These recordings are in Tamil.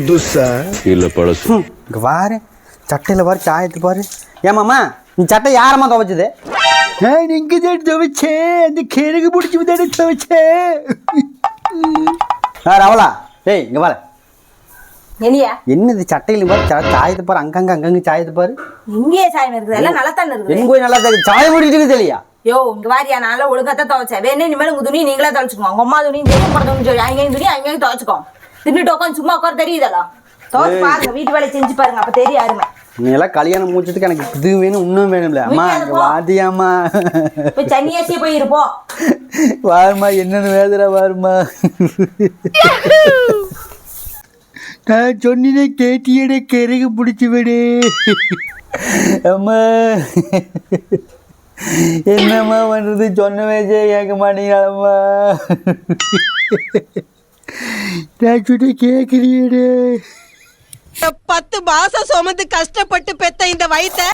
புதுசா இல்ல பழசு இங்கே பாரு சட்டையில் பாரு சாயத்து பாரு ஏமாம்மா நீ சட்டை யாரம்மா துவைச்சது நான் இங்கே தான் துவைச்சேன் அந்த கிழங்கு பிடிச்சி தானே துவைச்சேன் ஆ ரவலா ஏய் இங்கே பாரு என்னையா என்னது சட்டையில் பாரு சா- சாயத்தை பாரு அங்கங்க அங்கங்க சாயத்தை பாரு இங்கேயே சாயம் இருக்குது எல்லாம் நல்லா தானே இருக்குது எங்க போய் நல்லா தெரியும் சாயம் முடிச்சுட்டு இல்லையா யோ இங்க வாரியா நான் ஒழுங்காத்தான் துவைச்சேன் வேணே இனிமேல் உங்க துணி நீங்களே துவைச்சுக்கோங்க உங்க அம்மா துணி தெரியும் உங்க துணி சொல்லி அங்கேயும் துணி அங்கேயும் துவைச்சுக்கோ தின்னுட்டு உட்காந்து சும்மா உட்கார தெரியுதா துவைச்சு பாருங்க வீட்டு வேலையை செஞ்சு பாருங்க அப்ப தெரியும் யாருமே. நீ எல்லாம் கல்யாணம் முடிச்சதுக்கு எனக்கு இது வேணும் இன்னும் வேணும்ல. அம்மா முடியாது இங்க போ. வாதியாம்மா போய் சன்னியாசியே போய் இருப்போம். வாருமா என்னன்னு வேதரா வாருமா நான் சொன்னினே கேட்டியட கிழங்கு பிடிச்சி விடு. அம்மா. என்னம்மா பண்றது? சொன்ன வயசே கேட்க மாட்டேங்கிறாம்மா நான் சொன்ன கேட்கறியடே பத்து மாசம் சுமந்து கஷ்டப்பட்டு பெத்த இந்த வயித்தை.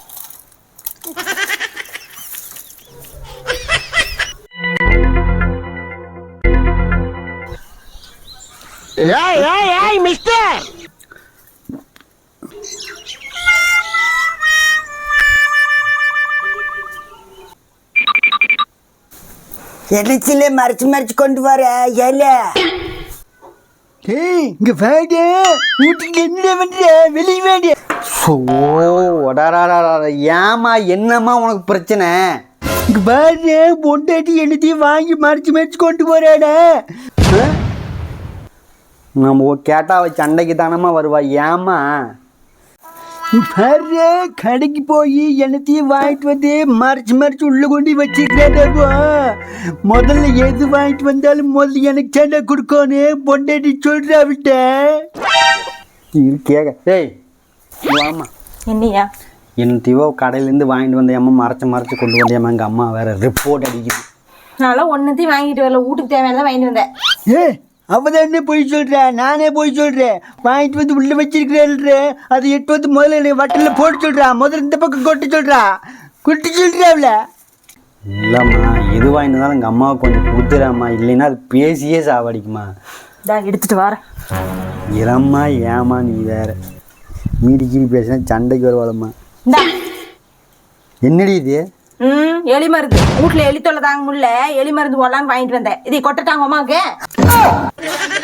என்னச்சில மறைச்சு மறைச்சு கொண்டு வர ஏல ஏய் இங்க வாடு. வீட்டுக்கு என்ன பண்ற? வெளியே வாடு. ஓ ஏம்மா என்னம்மா உனக்கு பிரச்சனை? இங்க பாரு பொண்டாட்டி என்னத்தையும் வாங்கி மறைச்சு மறைச்சு கொண்டு போறாடா. நம்ம கேட்டா அவ சண்டைக்கு தானம்மா வருவா. ஏம்மா? பாரு கடைக்கு போய் என்னத்தையும் வாங்கிட்டு வந்து மறைச்சு மறைச்சு உள்ள கொண்டு வச்சிருக்காடா முதல்ல எது வாங்கிட்டு வந்தாலும் முதல்ல எனக்கு சண்டை கொடுக்கணும். பொண்டாட்டி சொல்றா விட்ட டேய் இங்க வாம்மா. என்னையா? என் திவோ கடையிலேருந்து வாங்கிட்டு வந்த அம்மா மறைச்சு மறைச்சு கொண்டு வந்தேம்மா எங்கள் அம்மா வேற ரிப்போர்ட் அடிக்குது. நான்லாம் ஒன்னத்தையும் வாங்கிட்டு வரல. வீட்டுக்கு தேவையானதான் வாங்கிட்டு வந்தேன். ஏ அவதானே போய் சொல்ற? நானே போய் சொல்றேன். வாங்கிட்டு வந்து உள்ள வச்சிருக்கிறேன் அதை எட்டு வந்து முதல்ல என்னை வட்டில போட்டு சொல்றா. முதல்ல இந்த பக்கம் கொட்டு சொல்றா. கொட்டி சொல்றாப்ல இல்லைம்மா எது வாங்கிட்டு வந்தாலும் எங்கள் அம்மாவுக்கு கொஞ்சம் கொடுத்துறாம்மா. இல்லைன்னா அது பேசியே சாவடிக்குமா? இந்தா எடுத்துட்டு வரேன். இறம்மா ஏம்மா நீ வேற. மீறி கீறி பேசினா சண்டைக்கு வருவாளம்மா. இந்தா. என்னடி இது? ம் எலி மருந்து. வீட்டுல எலி தொல்லை தாங்க முடியல. எலி மருந்து போடலான்னு வாங்கிட்டு வந்தேன். இதை கொட்டட்டாங்க அம்மாவுக்கு? Go!